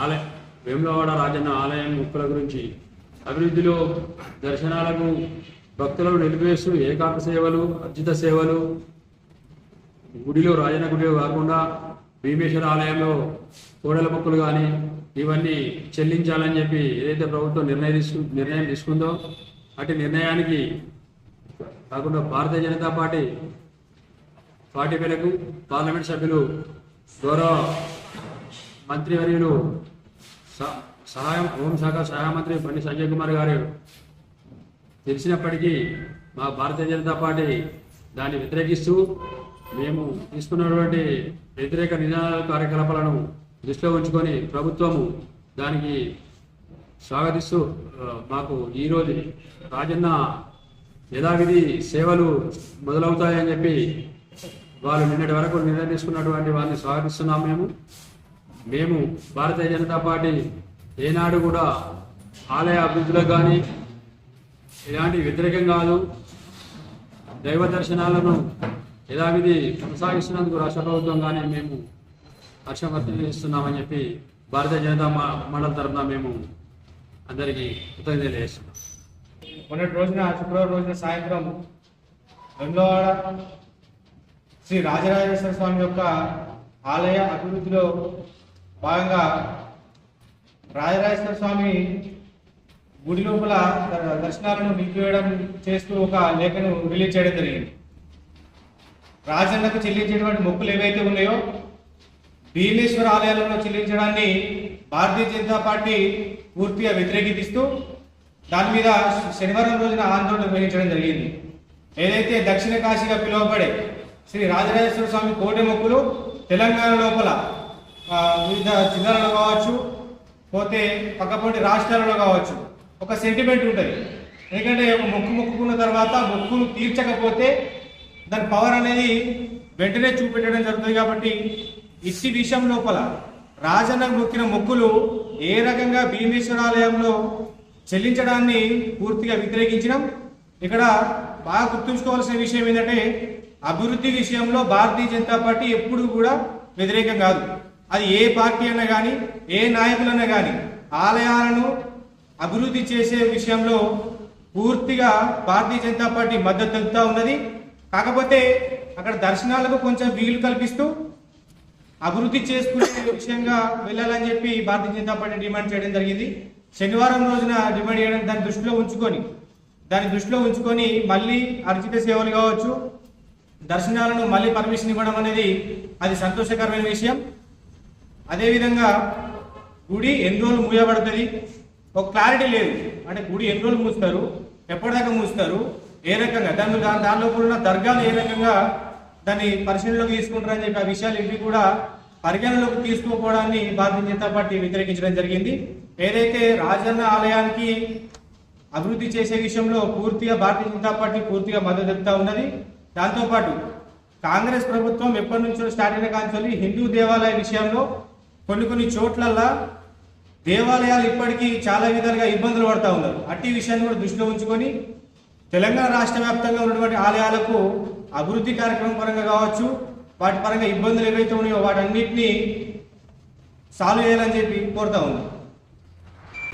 ఆలయ వేములవాడ రాజన్న ఆలయం ముక్కుల గురించి అభివృద్ధిలో దర్శనాలకు భక్తులను నిలిపివేస్తూ ఏకాంత సేవలు అర్జిత సేవలు. గుడిలో రాజన్న గుడిలో కాకుండా భీమేశ్వర ఆలయంలో కోడల మొక్కలు కానీ ఇవన్నీ చెల్లించాలని చెప్పి ఏదైతే ప్రభుత్వం నిర్ణయం తీసుకు నిర్ణయం తీసుకుందో అటు నిర్ణయానికి కాకుండా భారతీయ జనతా పార్టీ పార్టీ మేరకు పార్లమెంట్ సభ్యులు గౌరవ మంత్రివర్యులు సహాయం హోంశాఖ సహాయ మంత్రి బండి సంజయ్ కుమార్ గారు తెలిసినప్పటికీ మా భారతీయ జనతా పార్టీ దాన్ని వ్యతిరేకిస్తూ మేము తీసుకున్నటువంటి వ్యతిరేక నినాదాల కార్యకలాపాలను దృష్టిలో ఉంచుకొని ప్రభుత్వము దానికి స్వాగతిస్తూ మాకు ఈరోజు రాజన్న యథావిధి సేవలు మొదలవుతాయని చెప్పి వాళ్ళు నిన్నటి వరకు నిర్ణయం తీసుకున్నటువంటి వారిని స్వాగతిస్తున్నాం మేము. మేము భారతీయ జనతా పార్టీ ఏనాడు కూడా ఆలయ అభివృద్ధిలో కానీ ఇలాంటి వ్యతిరేకం కాదు. దైవ దర్శనాలను యథావిధి కొనసాగిస్తున్నందుకు రాష్ట్ర ప్రభుత్వం కానీ మేము హర్షం వ్యక్తం చేస్తున్నామని చెప్పి భారతీయ జనతా మ- మండల తరఫున మేము అందరికీ కృతజ్ఞతలు చేస్తున్నాం మొన్నటి రోజున శుక్రవారం రోజున సాయంత్రం వెంగళవాడ శ్రీ రాజరాజేశ్వర స్వామి యొక్క ఆలయ అభివృద్ధిలో భాగంగా రాజరాజేశ్వర స్వామి గుడి లోపల దర్శనాలను నిలిపివేయడం చేస్తూ ఒక లేఖను రిలీజ్ చేయడం జరిగింది. రాజన్నకు చెల్లించేటువంటి మొక్కులు ఏవైతే ఉన్నాయో భీమేశ్వర ఆలయాలలో చెల్లించడాన్ని భారతీయ జనతా పార్టీ పూర్తిగా వ్యతిరేకిస్తూ దాని మీద శనివారం రోజున ఆందోళన నిర్వహించడం జరిగింది. ఏదైతే దక్షిణ కాశీగా పిలువబడే శ్రీ రాజరాజేశ్వర స్వామి కోటి మొక్కులు తెలంగాణ లోపల వివిధ జిల్లాలలో కావచ్చు పోతే పక్కపొంటి రాష్ట్రాలలో కావచ్చు ఒక సెంటిమెంట్ ఉంటుంది. ఎందుకంటే ఒక మొక్కు మొక్కుకున్న తర్వాత మొక్కును తీర్చకపోతే దాని పవర్ అనేది వెంటనే చూపెట్టడం జరుగుతుంది కాబట్టి ఇట్టి విషయం లోపల రాజన్న మొక్కిన మొక్కులు ఏ రకంగా భీమేశ్వరాలయంలో చెల్లించడాన్ని పూర్తిగా వ్యతిరేకించడం ఇక్కడ బాగా గుర్తుంచుకోవాల్సిన విషయం ఏంటంటే అభివృద్ధి విషయంలో భారతీయ జనతా పార్టీ ఎప్పుడు కూడా వ్యతిరేకం కాదు. అది ఏ పార్టీ అయినా కానీ ఏ నాయకులైనా కానీ ఆలయాలను అభివృద్ధి చేసే విషయంలో పూర్తిగా భారతీయ జనతా పార్టీ మద్దతు తెలుపుతూ ఉన్నది. కాకపోతే అక్కడ దర్శనాలకు కొంచెం వీలు కల్పిస్తూ అభివృద్ధి చేసుకునే విషయంగా వెళ్ళాలని చెప్పి భారతీయ జనతా పార్టీ డిమాండ్ చేయడం జరిగింది. శనివారం రోజున డిమాండ్ చేయడం దాన్ని దృష్టిలో ఉంచుకొని దాన్ని దృష్టిలో ఉంచుకొని మళ్ళీ అర్జిత సేవలు కావచ్చు దర్శనాలను మళ్ళీ పర్మిషన్ ఇవ్వడం అనేది అది సంతోషకరమైన విషయం. అదేవిధంగా గుడి ఎన్ని రోజులు మూయబడుతుంది? ఒక క్లారిటీ లేదు. అంటే గుడి ఎన్ని రోజులు మూస్తారు? ఎప్పటిదాకా మూస్తారు? ఏ రకంగా? దాని దాని దానిలో లోపల ఉన్న దర్గాలు ఏ రకంగా దాన్ని పరిశీలనలోకి తీసుకుంటారని చెప్పి ఆ విషయాలు ఇవి కూడా పరిగణలోకి తీసుకోకపోవడాన్ని భారతీయ జనతా పార్టీ వ్యతిరేకించడం జరిగింది. ఏదైతే రాజన్న ఆలయానికి అభివృద్ధి చేసే విషయంలో పూర్తిగా భారతీయ జనతా పార్టీ పూర్తిగా మద్దతు చెప్తా ఉన్నది. దాంతోపాటు కాంగ్రెస్ ప్రభుత్వం ఎప్పటి నుంచో స్టార్ట్ అయిన కాంచెల్లి హిందూ దేవాలయ విషయంలో కొన్ని కొన్ని చోట్లల్లా దేవాలయాలు ఇప్పటికీ చాలా విధాలుగా ఇబ్బందులు పడతా ఉన్నారు. అట్టి విషయాన్ని కూడా దృష్టిలో ఉంచుకొని తెలంగాణ రాష్ట్ర వ్యాప్తంగా ఉన్నటువంటి ఆలయాలకు అభివృద్ధి కార్యక్రమం పరంగా కావచ్చు వాటి పరంగా ఇబ్బందులు ఏవైతే ఉన్నాయో వాటన్నిటినీ సాల్వ్ చేయాలని చెప్పి కోరుతా ఉన్నాం.